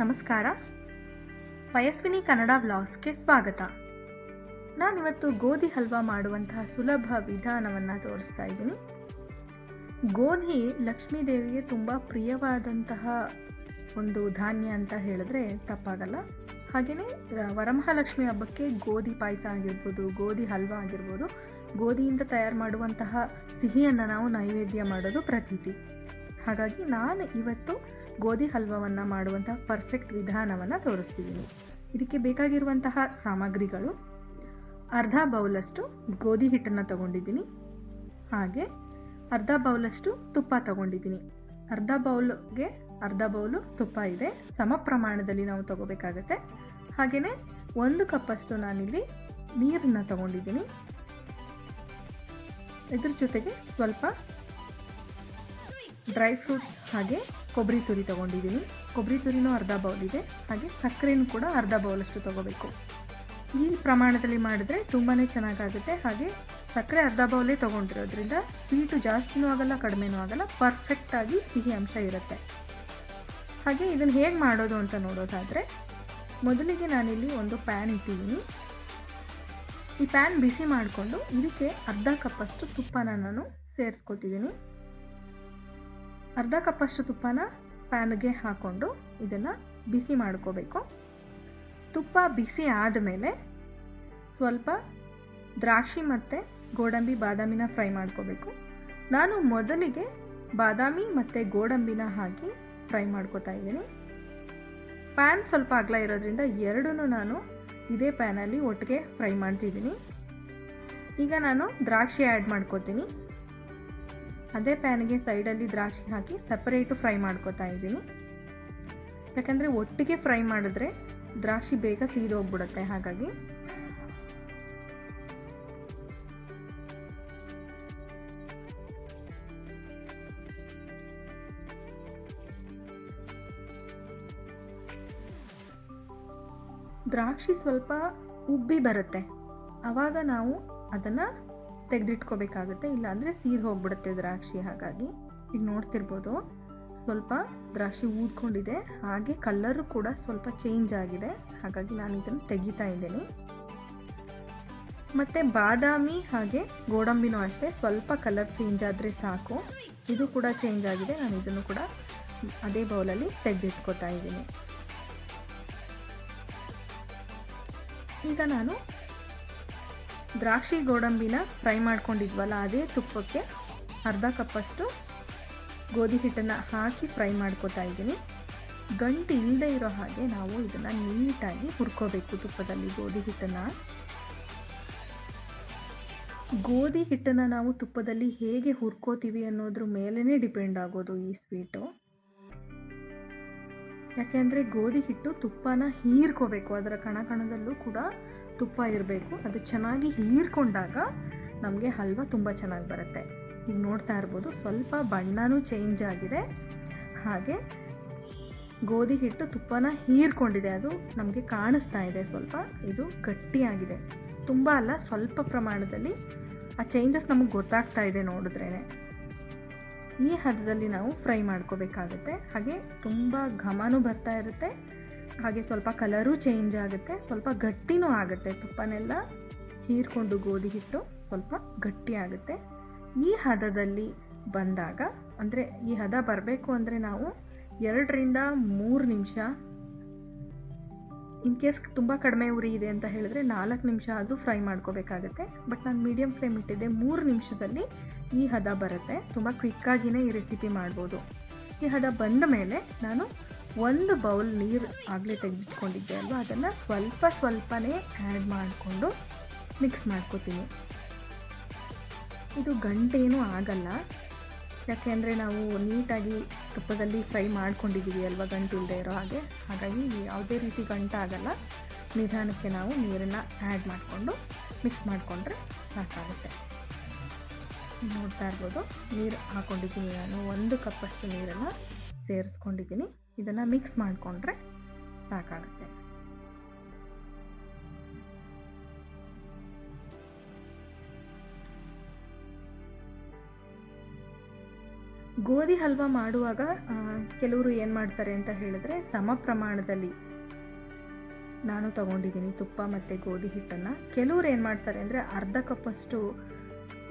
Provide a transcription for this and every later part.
ನಮಸ್ಕಾರ. ಪಯಸ್ವಿನಿ ಕನ್ನಡ ವ್ಲಾಗ್ಸ್ಗೆ ಸ್ವಾಗತ. ನಾನಿವತ್ತು ಗೋಧಿ ಹಲ್ವಾ ಮಾಡುವಂತಹ ಸುಲಭ ವಿಧಾನವನ್ನು ತೋರಿಸ್ತಾ ಇದ್ದೀನಿ. ಗೋಧಿ ಲಕ್ಷ್ಮೀ ದೇವಿಗೆ ತುಂಬ ಪ್ರಿಯವಾದಂತಹ ಒಂದು ಧಾನ್ಯ ಅಂತ ಹೇಳಿದ್ರೆ ತಪ್ಪಾಗಲ್ಲ. ಹಾಗೆಯೇ ವರಮಹಾಲಕ್ಷ್ಮಿ ಹಬ್ಬಕ್ಕೆ ಗೋಧಿ ಪಾಯಸ ಆಗಿರ್ಬೋದು, ಗೋಧಿ ಹಲ್ವಾ ಆಗಿರ್ಬೋದು, ಗೋಧಿಯಿಂದ ತಯಾರು ಮಾಡುವಂತಹ ಸಿಹಿಯನ್ನು ನಾವು ನೈವೇದ್ಯ ಮಾಡೋದು ಪ್ರತೀತಿ. ಹಾಗಾಗಿ ನಾನು ಇವತ್ತು ಗೋಧಿ ಹಲ್ವವನ್ನು ಮಾಡುವಂತಹ ಪರ್ಫೆಕ್ಟ್ ವಿಧಾನವನ್ನು ತೋರಿಸ್ತಿದ್ದೀನಿ ಇದಕ್ಕೆ ಬೇಕಾಗಿರುವಂತಹ ಸಾಮಗ್ರಿಗಳು, ಅರ್ಧ ಬೌಲಷ್ಟು ಗೋಧಿ ಹಿಟ್ಟನ್ನು ತಗೊಂಡಿದ್ದೀನಿ. ಹಾಗೆ ಅರ್ಧ ಬೌಲಷ್ಟು ತುಪ್ಪ ತಗೊಂಡಿದ್ದೀನಿ. ಅರ್ಧ ಬೌಲ್ಗೆ ಅರ್ಧ ಬೌಲು ತುಪ್ಪ ಇದೆ. ಸಮ ಪ್ರಮಾಣದಲ್ಲಿ ನಾವು ತಗೋಬೇಕಾಗತ್ತೆ. ಹಾಗೆಯೇ ಒಂದು ಕಪ್ಪಷ್ಟು ನಾನಿಲ್ಲಿ ನೀರನ್ನು ತಗೊಂಡಿದ್ದೀನಿ. ಇದ್ರ ಜೊತೆಗೆ ಸ್ವಲ್ಪ ಡ್ರೈ ಫ್ರೂಟ್ಸ್ ಹಾಗೆ ಕೊಬ್ಬರಿ ತುರಿ ತೊಗೊಂಡಿದ್ದೀನಿ. ಕೊಬ್ಬರಿ ತುರಿನೂ ಅರ್ಧ ಬೌಲ್ ಇದೆ. ಹಾಗೆ ಸಕ್ಕರೆನೂ ಕೂಡ ಅರ್ಧ ಬೌಲಷ್ಟು ತೊಗೋಬೇಕು. ಈ ಪ್ರಮಾಣದಲ್ಲಿ ಮಾಡಿದ್ರೆ ತುಂಬಾ ಚೆನ್ನಾಗಾಗುತ್ತೆ. ಹಾಗೆ ಸಕ್ಕರೆ ಅರ್ಧ ಬೌಲೇ ತೊಗೊಂಡಿರೋದ್ರಿಂದ ಸ್ವೀಟು ಜಾಸ್ತಿನೂ ಆಗಲ್ಲ, ಕಡಿಮೆನೂ ಆಗಲ್ಲ ಪರ್ಫೆಕ್ಟಾಗಿ ಸಿಹಿ ಅಂಶ ಇರುತ್ತೆ. ಹಾಗೆ ಇದನ್ನು ಹೇಗೆ ಮಾಡೋದು ಅಂತ ನೋಡೋದಾದರೆ, ಮೊದಲಿಗೆ ನಾನಿಲ್ಲಿ ಒಂದು ಪ್ಯಾನ್ ಇಟ್ಟಿದ್ದೀನಿ. ಈ ಪ್ಯಾನ್ ಬಿಸಿ ಮಾಡಿಕೊಂಡು ಇದಕ್ಕೆ ಅರ್ಧ ಕಪ್ಪಷ್ಟು ತುಪ್ಪನ ನಾನು ಸೇರಿಸ್ಕೊತಿದ್ದೀನಿ. ಅರ್ಧ ಕಪ್ಪಷ್ಟು ತುಪ್ಪನ ಪ್ಯಾನ್ಗೆ ಹಾಕ್ಕೊಂಡು ಇದನ್ನು ಬಿಸಿ ಮಾಡ್ಕೋಬೇಕು. ತುಪ್ಪ ಬಿಸಿ ಆದಮೇಲೆ ಸ್ವಲ್ಪ ದ್ರಾಕ್ಷಿ ಮತ್ತು ಗೋಡಂಬಿ ಬಾದಾಮಿನ ಫ್ರೈ ಮಾಡ್ಕೋಬೇಕು. ನಾನು ಮೊದಲಿಗೆ ಬಾದಾಮಿ ಮತ್ತು ಗೋಡಂಬಿನ ಹಾಕಿ ಫ್ರೈ ಮಾಡ್ಕೋತಾ ಇದ್ದೀನಿ. ಪ್ಯಾನ್ ಸ್ವಲ್ಪ ಅಗಲ ಇರೋದ್ರಿಂದ ಎರಡೂ ನಾನು ಇದೇ ಪ್ಯಾನಲ್ಲಿ ಒಟ್ಟಿಗೆ ಫ್ರೈ ಮಾಡ್ತಿದ್ದೀನಿ. ಈಗ ನಾನು ದ್ರಾಕ್ಷಿ ಆ್ಯಡ್ ಮಾಡ್ಕೋತೀನಿ. ಅದೇ ಪ್ಯಾನ್ಗೆ ಸೈಡಲ್ಲಿ ದ್ರಾಕ್ಷಿ ಹಾಕಿ ಸಪರೇಟು ಫ್ರೈ ಮಾಡ್ಕೋತಾ ಇದ್ದೀನಿ. ಯಾಕಂದರೆ ಒಟ್ಟಿಗೆ ಫ್ರೈ ಮಾಡಿದ್ರೆ ದ್ರಾಕ್ಷಿ ಬೇಗ ಸೀದೋಗ್ಬಿಡುತ್ತೆ ಹಾಗಾಗಿ. ದ್ರಾಕ್ಷಿ ಸ್ವಲ್ಪ ಉಬ್ಬಿ ಬರುತ್ತೆ. ಆವಾಗ ನಾವು ಅದನ್ನು ತೆಗೆದಿಟ್ಕೋಬೇಕಾಗುತ್ತೆ, ಇಲ್ಲಾಂದರೆ ಸೀದ್ ಹೋಗ್ಬಿಡುತ್ತೆ ದ್ರಾಕ್ಷಿ ಹಾಗಾಗಿ. ಈಗ ನೋಡ್ತಿರ್ಬೋದು, ಸ್ವಲ್ಪ ದ್ರಾಕ್ಷಿ ಊದ್ಕೊಂಡಿದೆ, ಹಾಗೆ ಕಲ್ಲರು ಕೂಡ ಸ್ವಲ್ಪ ಚೇಂಜ್ ಆಗಿದೆ, ಹಾಗಾಗಿ ನಾನು ಇದನ್ನು ತೆಗಿತಾ ಇದ್ದೀನಿ. ಮತ್ತು ಬಾದಾಮಿ ಹಾಗೆ ಗೋಡಂಬಿನೂ ಅಷ್ಟೇ, ಸ್ವಲ್ಪ ಕಲರ್ ಚೇಂಜ್ ಆದರೆ ಸಾಕು. ಇದು ಕೂಡ ಚೇಂಜ್ ಆಗಿದೆ, ನಾನು ಇದನ್ನು ಕೂಡ ಅದೇ ಬೌಲಲ್ಲಿ ತೆಗೆದಿಟ್ಕೋತಾ ಇದ್ದೀನಿ. ಈಗ ನಾನು ದ್ರಾಕ್ಷಿ ಗೋಡಂಬಿನ ಫ್ರೈ ಮಾಡ್ಕೊಂಡಿದ್ವಲ್ಲ ಅದೇ ತುಪ್ಪಕ್ಕೆ ಅರ್ಧ ಕಪ್ಪಷ್ಟು ಗೋಧಿ ಹಿಟ್ಟನ್ನು ಹಾಕಿ ಫ್ರೈ ಮಾಡ್ಕೋತಾ ಇದ್ದೀನಿ. ಗಂಟು ಇಲ್ಲದೆ ಇರೋ ಹಾಗೆ ನಾವು ಇದನ್ನು ನೀಟಾಗಿ ಹುರ್ಕೋಬೇಕು ತುಪ್ಪದಲ್ಲಿ ಗೋಧಿ ಹಿಟ್ಟನ್ನು. ಗೋಧಿ ಹಿಟ್ಟನ್ನು ನಾವು ತುಪ್ಪದಲ್ಲಿ ಹೇಗೆ ಹುರ್ಕೋತೀವಿ ಅನ್ನೋದ್ರ ಮೇಲೇ ಡಿಪೆಂಡ್ ಆಗೋದು ಈ ಸ್ವೀಟು. ಯಾಕೆಂದರೆ ಗೋಧಿ ಹಿಟ್ಟು ತುಪ್ಪನ ಹೀರ್ಕೋಬೇಕು, ಅದರ ಕಣ ಕಣದಲ್ಲೂ ಕೂಡ ತುಪ್ಪ ಇರಬೇಕು, ಅದು ಚೆನ್ನಾಗಿ ಹೀರ್ಕೊಂಡಾಗ ನಮಗೆ ಹಲ್ವ ತುಂಬ ಚೆನ್ನಾಗಿ ಬರುತ್ತೆ. ಈಗ ನೋಡ್ತಾ ಇರ್ಬೋದು, ಸ್ವಲ್ಪ ಬಣ್ಣನೂ ಚೇಂಜ್ ಆಗಿದೆ. ಹಾಗೆ ಗೋಧಿ ಹಿಟ್ಟು ತುಪ್ಪನ ಹೀರ್ಕೊಂಡಿದೆ, ಅದು ನಮಗೆ ಕಾಣಿಸ್ತಾ ಇದೆ ಸ್ವಲ್ಪ. ಇದು ಗಟ್ಟಿಯಾಗಿದೆ. ತುಂಬ ಅಲ್ಲ, ಸ್ವಲ್ಪ ಪ್ರಮಾಣದಲ್ಲಿ. ಆ ಚೇಂಜಸ್ ನಮಗೆ ಗೊತ್ತಾಗ್ತಾ ಇದೆ ನೋಡಿದ್ರೇ ಈ ಹದದಲ್ಲಿ ನಾವು ಫ್ರೈ ಮಾಡ್ಕೋಬೇಕಾಗುತ್ತೆ. ಹಾಗೆ ತುಂಬ ಘಮನೂ ಬರ್ತಾ ಇರುತ್ತೆ. ಹಾಗೆ ಸ್ವಲ್ಪ ಕಲರು ಚೇಂಜ್ ಆಗುತ್ತೆ, ಸ್ವಲ್ಪ ಗಟ್ಟಿನೂ ಆಗುತ್ತೆ. ತುಪ್ಪನೆಲ್ಲ ಹೀರ್ಕೊಂಡು ಗೋಧಿ ಹಿಟ್ಟು ಸ್ವಲ್ಪ ಗಟ್ಟಿ ಆಗುತ್ತೆ. ಈ ಹದದಲ್ಲಿ ಬಂದಾಗ, ಅಂದರೆ ಈ ಹದ ಬರಬೇಕು ಅಂದರೆ ನಾವು ಎರಡರಿಂದ ಮೂರು ನಿಮಿಷ ಇನ್ ಕೇಸ್ ತುಂಬ ಕಡಿಮೆ ಉರಿ ಇದೆ ಅಂತ ಹೇಳಿದ್ರೆ ನಾಲ್ಕು ನಿಮಿಷ ಆದರೂ ಫ್ರೈ ಮಾಡ್ಕೋಬೇಕಾಗತ್ತೆ. ಬಟ್ ನಾನು ಮೀಡಿಯಮ್ ಫ್ಲೇಮ್ ಇಟ್ಟಿದ್ದೆ, ಮೂರು ನಿಮಿಷದಲ್ಲಿ ಈ ಹದ ಬರುತ್ತೆ. ತುಂಬ ಕ್ವಿಕ್ಕಾಗಿಯೇ ಈ ರೆಸಿಪಿ ಮಾಡ್ಬೋದು. ಈ ಹದ ಬಂದ ಮೇಲೆ ನಾನು ಒಂದು ಬೌಲ್ ನೀರು ಆಗಲೇ ತೆಗೆದಿಟ್ಕೊಂಡಿದ್ದೆ ಅಲ್ವಾ? ಅದನ್ನು ಸ್ವಲ್ಪ ಸ್ವಲ್ಪನೇ ಆ್ಯಡ್ ಮಾಡಿಕೊಂಡು ಮಿಕ್ಸ್ ಮಾಡ್ಕೋತೀನಿ. ಇದು ಗಂಟೇನೂ ಆಗಲ್ಲ. ಯಾಕೆಂದರೆ ನಾವು ನೀಟಾಗಿ ತುಪ್ಪದಲ್ಲಿ ಫ್ರೈ ಮಾಡ್ಕೊಂಡಿದ್ದೀವಿ ಅಲ್ವಾ ಗಂಟು ಇಲ್ಲದೆ ಇರೋ ಹಾಗೆ? ಹಾಗಾಗಿ ಯಾವುದೇ ರೀತಿ ಗಂಟು ಆಗಲ್ಲ. ನಿಧಾನಕ್ಕೆ ನಾವು ನೀರನ್ನು ಆ್ಯಡ್ ಮಾಡಿಕೊಂಡು ಮಿಕ್ಸ್ ಮಾಡಿಕೊಂಡ್ರೆ ಸಾಕಾಗುತ್ತೆ. ನೋಡ್ತಾ ಇರ್ಬೋದು. ನೀರು ಹಾಕ್ಕೊಂಡಿದ್ದೀನಿ ನಾನು. ಒಂದು ಕಪ್ಪಷ್ಟು ನೀರನ್ನು ಸೇರಿಸ್ಕೊಂಡಿದ್ದೀನಿ. ಇದನ್ನು ಮಿಕ್ಸ್ ಮಾಡಿಕೊಂಡ್ರೆ ಸಾಕಾಗುತ್ತೆ. ಗೋಧಿ ಹಲ್ವ ಮಾಡುವಾಗ ಕೆಲವರು ಏನು ಮಾಡ್ತಾರೆ ಅಂತ ಹೇಳಿದ್ರೆ ಸಮ ಪ್ರಮಾಣದಲ್ಲಿ ನಾನು ತಗೊಂಡಿದ್ದೀನಿ ತುಪ್ಪ ಮತ್ತು ಗೋಧಿ ಹಿಟ್ಟನ್ನು. ಕೆಲವ್ರು ಏನು ಮಾಡ್ತಾರೆ ಅಂದರೆ ಅರ್ಧ ಕಪ್ಪಷ್ಟು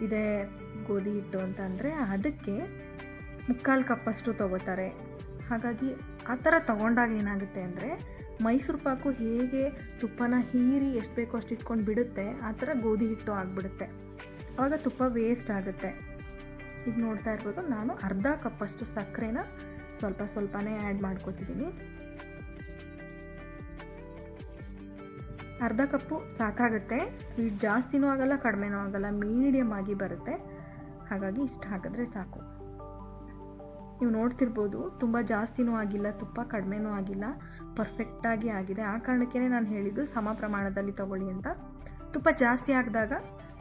ಇದೆ ಗೋಧಿ ಹಿಟ್ಟು ಅಂತ ಅಂದರೆ ಅದಕ್ಕೆ ಮುಕ್ಕಾಲು ಕಪ್ಪಷ್ಟು ತಗೋತಾರೆ. ಹಾಗಾಗಿ ಆ ಥರ ತೊಗೊಂಡಾಗ ಏನಾಗುತ್ತೆ ಅಂದರೆ ಮೈಸೂರು ಪಾಕು ಹೇಗೆ ತುಪ್ಪನ ಹೀರಿ ಎಷ್ಟು ಬೇಕೋ ಅಷ್ಟು ಇಟ್ಕೊಂಡು ಬಿಡುತ್ತೆ, ಆ ಥರ ಗೋಧಿ ಹಿಟ್ಟು ಆಗಿಬಿಡುತ್ತೆ. ಆವಾಗ ತುಪ್ಪ ವೇಸ್ಟ್ ಆಗುತ್ತೆ. ಈಗ ನೋಡ್ತಾ ಇರ್ಬೋದು, ನಾನು ಅರ್ಧ ಕಪ್ಪಷ್ಟು ಸಕ್ಕರೆನ ಸ್ವಲ್ಪ ಸ್ವಲ್ಪನೇ ಆ್ಯಡ್ ಮಾಡ್ಕೊತಿದ್ದೀನಿ. ಅರ್ಧ ಕಪ್ಪು ಸಾಕಾಗುತ್ತೆ ಸ್ವೀಟ್ ಜಾಸ್ತಿನೂ ಆಗಲ್ಲ, ಕಡಿಮೆನೂ ಆಗಲ್ಲ ಮೀಡಿಯಮ್ ಆಗಿ ಬರುತ್ತೆ. ಹಾಗಾಗಿ ಇಷ್ಟು ಹಾಕಿದ್ರೆ ಸಾಕು. ನೀವು ನೋಡ್ತಿರ್ಬೋದು, ತುಂಬ ಜಾಸ್ತಿನೂ ಆಗಿಲ್ಲ, ತುಪ್ಪ ಕಡಿಮೆನೂ ಆಗಿಲ್ಲ ಪರ್ಫೆಕ್ಟಾಗಿ ಆಗಿದೆ. ಆ ಕಾರಣಕ್ಕೇ ನಾನು ಹೇಳಿದ್ದು ಸಮ ಪ್ರಮಾಣದಲ್ಲಿ ತಗೊಳ್ಳಿ ಅಂತ. ತುಪ್ಪ ಜಾಸ್ತಿ ಆಗಿದಾಗ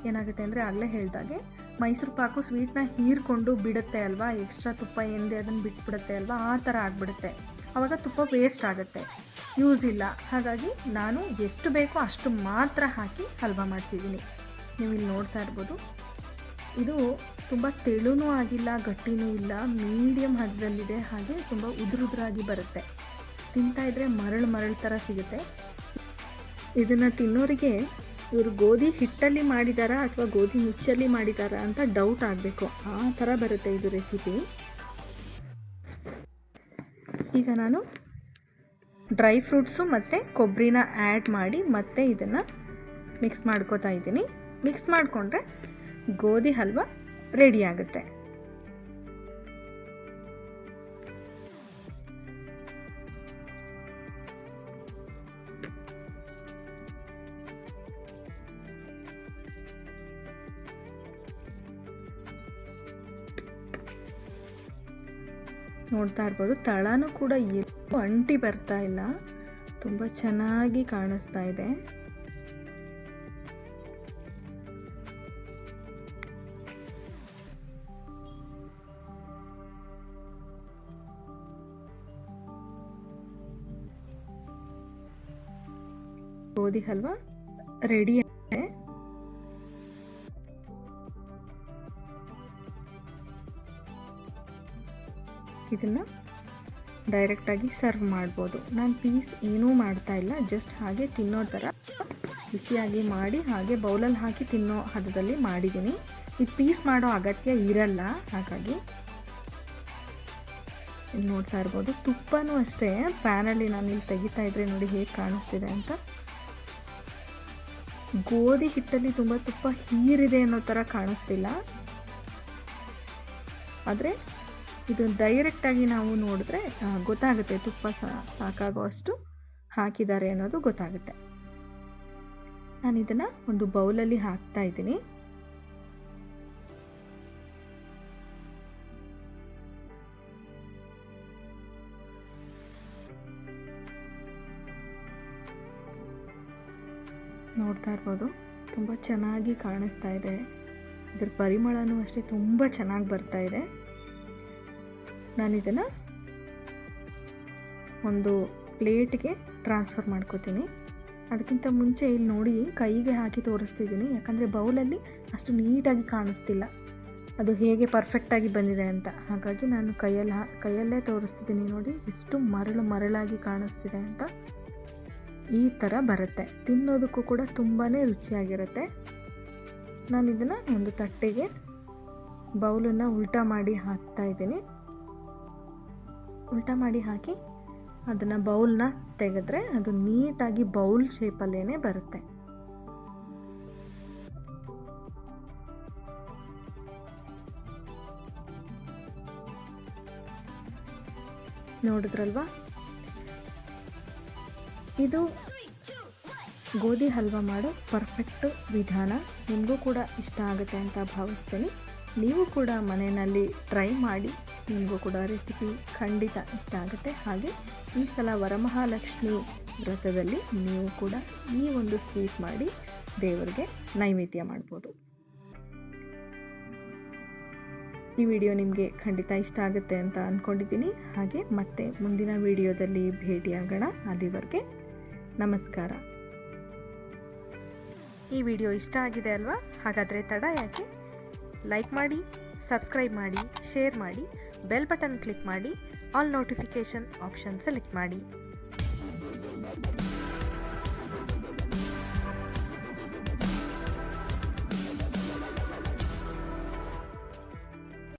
ಏನಾಗುತ್ತೆ ಅಂದರೆ ಆಗಲೇ ಹೇಳಿದಾಗೆ, ಮೈಸೂರು ಪಾಕು ಸ್ವೀಟ್ನ ಹೀರ್ಕೊಂಡು ಬಿಡುತ್ತೆ ಅಲ್ವಾ? ಎಕ್ಸ್ಟ್ರಾ ತುಪ್ಪ ಎಂದೇ ಅದನ್ನು ಬಿಟ್ಬಿಡುತ್ತೆ ಅಲ್ವಾ? ಆ ಥರ ಆಗಿಬಿಡುತ್ತೆ. ಆವಾಗ ತುಪ್ಪ ವೇಸ್ಟ್ ಆಗುತ್ತೆ. ಯೂಸ್ ಇಲ್ಲ. ಹಾಗಾಗಿ ನಾನು ಎಷ್ಟು ಬೇಕೋ ಅಷ್ಟು ಮಾತ್ರ ಹಾಕಿ ಹಲ್ವಾ ಮಾಡ್ತಿದ್ದೀನಿ. ನೀವು ಇಲ್ಲಿ ನೋಡ್ತಾ ಇರ್ಬೋದು. ಇದು ತುಂಬ ತೆಳುನೂ ಆಗಿಲ್ಲ, ಗಟ್ಟಿನೂ ಇಲ್ಲ ಮೀಡಿಯಮ್ ಹದದಲ್ಲಿದೆ ಹಾಗೆ ತುಂಬ ಉದುರುದ್ರಾಗಿ ಬರುತ್ತೆ. ತಿಂತಾ ಇದ್ರೆ ಮರಳು ಮರಳು ಥರ ಸಿಗುತ್ತೆ. ಇದನ್ನು ತಿನ್ನೋರಿಗೆ ಇವರು ಗೋಧಿ ಹಿಟ್ಟಲ್ಲಿ ಮಾಡಿದಾರಾ ಅಥವಾ ಗೋಧಿ ಮುಚ್ಚಲ್ಲಿ ಮಾಡಿದಾರಾ ಅಂತ ಡೌಟ್ ಆಗಬೇಕು. ಆ ಥರ ಬರುತ್ತೆ ಇದು ರೆಸಿಪಿ ಈಗ ನಾನು ಡ್ರೈ ಫ್ರೂಟ್ಸು ಮತ್ತು ಕೊಬ್ಬರಿನ ಆ್ಯಡ್ ಮಾಡಿ ಮತ್ತೆ ಇದನ್ನು ಮಿಕ್ಸ್ ಮಾಡ್ಕೋತಾ ಇದ್ದೀನಿ. ಮಿಕ್ಸ್ ಮಾಡಿಕೊಂಡ್ರೆ ಗೋಧಿ ಹಲ್ವ ರೆಡಿ ಆಗುತ್ತೆ. ನೋಡ್ತಾ ಇರ್ಬೋದು, ತಳನೂ ಕೂಡ ಎಲ್ಲೂ ಅಂಟಿ ಬರ್ತಾ ಇಲ್ಲ. ತುಂಬ ಚೆನ್ನಾಗಿ ಕಾಣಿಸ್ತಾ ಇದೆ. ಗೋಧಿ ಹಲ್ವಾ ರೆಡಿ ಆಗಿದೆ. ಇದನ್ನು ಡೈರೆಕ್ಟಾಗಿ ಸರ್ವ್ ಮಾಡ್ಬೋದು. ನಾನು ಪೀಸ್ ಏನೂ ಮಾಡ್ತಾ ಇಲ್ಲ ಜಸ್ಟ್ ಹಾಗೆ ತಿನ್ನೋ ಥರ ಬಿಸಿಯಾಗಿ ಮಾಡಿ ಹಾಗೆ ಬೌಲಲ್ಲಿ ಹಾಕಿ ತಿನ್ನೋ ಹದದಲ್ಲಿ ಮಾಡಿದ್ದೀನಿ. ಇದು ಪೀಸ್ ಮಾಡೋ ಅಗತ್ಯ ಇರಲ್ಲ, ಹಾಗಾಗಿ ನೋಡ್ತಾ ಇರ್ಬೋದು. ತುಪ್ಪನೂ ಅಷ್ಟೇ ಪ್ಯಾನಲ್ಲಿ ನಾನು ಇಲ್ಲಿ ತೆಗಿತಾ ಇದ್ರೆ ನೋಡಿ ಹೇಗೆ ಕಾಣಿಸ್ತಿದೆ ಅಂತ. ಗೋಧಿ ಹಿಟ್ಟಲ್ಲಿ ತುಂಬ ತುಪ್ಪ ಹೀರಿದೆ ಅನ್ನೋ ಥರ ಕಾಣಿಸ್ತಿಲ್ಲ. ಆದರೆ ಇದು ಡೈರೆಕ್ಟಾಗಿ ನಾವು ನೋಡಿದ್ರೆ ಗೊತ್ತಾಗುತ್ತೆ ತುಪ್ಪ ಸಾಕಾಗೋ ಅಷ್ಟು ಹಾಕಿದ್ದಾರೆ ಅನ್ನೋದು ಗೊತ್ತಾಗುತ್ತೆ. ನಾನು ಇದನ್ನು ಒಂದು ಬೌಲಲ್ಲಿ ಹಾಕ್ತಾ ಇದ್ದೀನಿ. ನೋಡ್ತಾ ಇರ್ಬೋದು. ತುಂಬ ಚೆನ್ನಾಗಿ ಕಾಣಿಸ್ತಾ ಇದೆ. ಇದ್ರ ಪರಿಮಳನೂ ಅಷ್ಟೇ ತುಂಬ ಚೆನ್ನಾಗಿ ಬರ್ತಾ ಇದೆ. ನಾನು ಇದನ್ನು ಒಂದು ಪ್ಲೇಟ್ಗೆ ಟ್ರಾನ್ಸ್ಫರ್ ಮಾಡ್ಕೋತೀನಿ. ಅದಕ್ಕಿಂತ ಮುಂಚೆ ಇಲ್ಲಿ ನೋಡಿ, ಕೈಗೆ ಹಾಕಿ ತೋರಿಸ್ತಿದ್ದೀನಿ. ಯಾಕಂದರೆ ಬೌಲಲ್ಲಿ ಅಷ್ಟು ನೀಟಾಗಿ ಕಾಣಿಸ್ತಿಲ್ಲ. ಅದು ಹೇಗೆ ಪರ್ಫೆಕ್ಟಾಗಿ ಬಂದಿದೆ ಅಂತ. ಹಾಗಾಗಿ ನಾನು ಕೈಯಲ್ಲಿ ಹಾ ಕೈಯಲ್ಲೇ ತೋರಿಸ್ತಿದ್ದೀನಿ ನೋಡಿ. ಎಷ್ಟು ಮರಳು ಮರಳಾಗಿ ಕಾಣಿಸ್ತಿದೆ ಅಂತ. ಈ ಥರ ಬರುತ್ತೆ. ತಿನ್ನೋದಕ್ಕೂ ಕೂಡ ತುಂಬಾ ರುಚಿಯಾಗಿರುತ್ತೆ. ನಾನು ಇದನ್ನು ಒಂದು ತಟ್ಟೆಗೆ ಬೌಲನ್ನು ಉಲ್ಟಾ ಮಾಡಿ ಹಾಕ್ತಾ ಇದ್ದೀನಿ. ಉಲ್ಟಾ ಮಾಡಿ ಹಾಕಿ ಅದನ್ನು ಬೌಲ್ನ ತೆಗೆದ್ರೆ ಅದು ನೀಟಾಗಿ ಬೌಲ್ ಶೇಪಲ್ಲೇ ಬರುತ್ತೆ. ನೋಡಿದ್ರಲ್ವಾ? ಇದು ಗೋಧಿ ಹಲ್ವಾ ಮಾಡೋ ಪರ್ಫೆಕ್ಟ್ ವಿಧಾನ. ನಿಮಗೂ ಕೂಡ ಇಷ್ಟ ಆಗುತ್ತೆ ಅಂತ ಭಾವಿಸ್ತೀನಿ. ನೀವು ಕೂಡ ಮನೆಯಲ್ಲಿ ಟ್ರೈ ಮಾಡಿ, ನಿಮಗೂ ಕೂಡ ರೆಸಿಪಿ ಖಂಡಿತ ಇಷ್ಟ ಆಗುತ್ತೆ. ಹಾಗೆ ಈ ಸಲ ವರಮಹಾಲಕ್ಷ್ಮಿ ವ್ರತದಲ್ಲಿ ನೀವು ಕೂಡ ಈ ಒಂದು ಸ್ವೀಟ್ ಮಾಡಿ ದೇವರಿಗೆ ನೈವೇದ್ಯ ಮಾಡ್ಬೋದು. ಈ ವಿಡಿಯೋ ನಿಮಗೆ ಖಂಡಿತ ಇಷ್ಟ ಆಗುತ್ತೆ ಅಂತ ಅಂದ್ಕೊಂಡಿದ್ದೀನಿ ಹಾಗೆ ಮತ್ತೆ ಮುಂದಿನ ವಿಡಿಯೋದಲ್ಲಿ ಭೇಟಿಯಾಗೋಣ. ಅಲ್ಲಿವರೆಗೆ ನಮಸ್ಕಾರ. ಈ ವಿಡಿಯೋ ಇಷ್ಟ ಆಗಿದೆ ಅಲ್ವಾ? ಹಾಗಾದರೆ ತಡ ಯಾಕೆ? ಲೈಕ್ ಮಾಡಿ ಸಬ್ಸ್ಕ್ರೈಬ್ ಮಾಡಿ ಶೇರ್ ಮಾಡಿ ಬೆಲ್ ಬಟನ್ ಕ್ಲಿಕ್ ಮಾಡಿ ಆಲ್ ನೋಟಿಫಿಕೇಷನ್ ಆಪ್ಷನ್ ಸೆಲೆಕ್ಟ್ ಮಾಡಿ.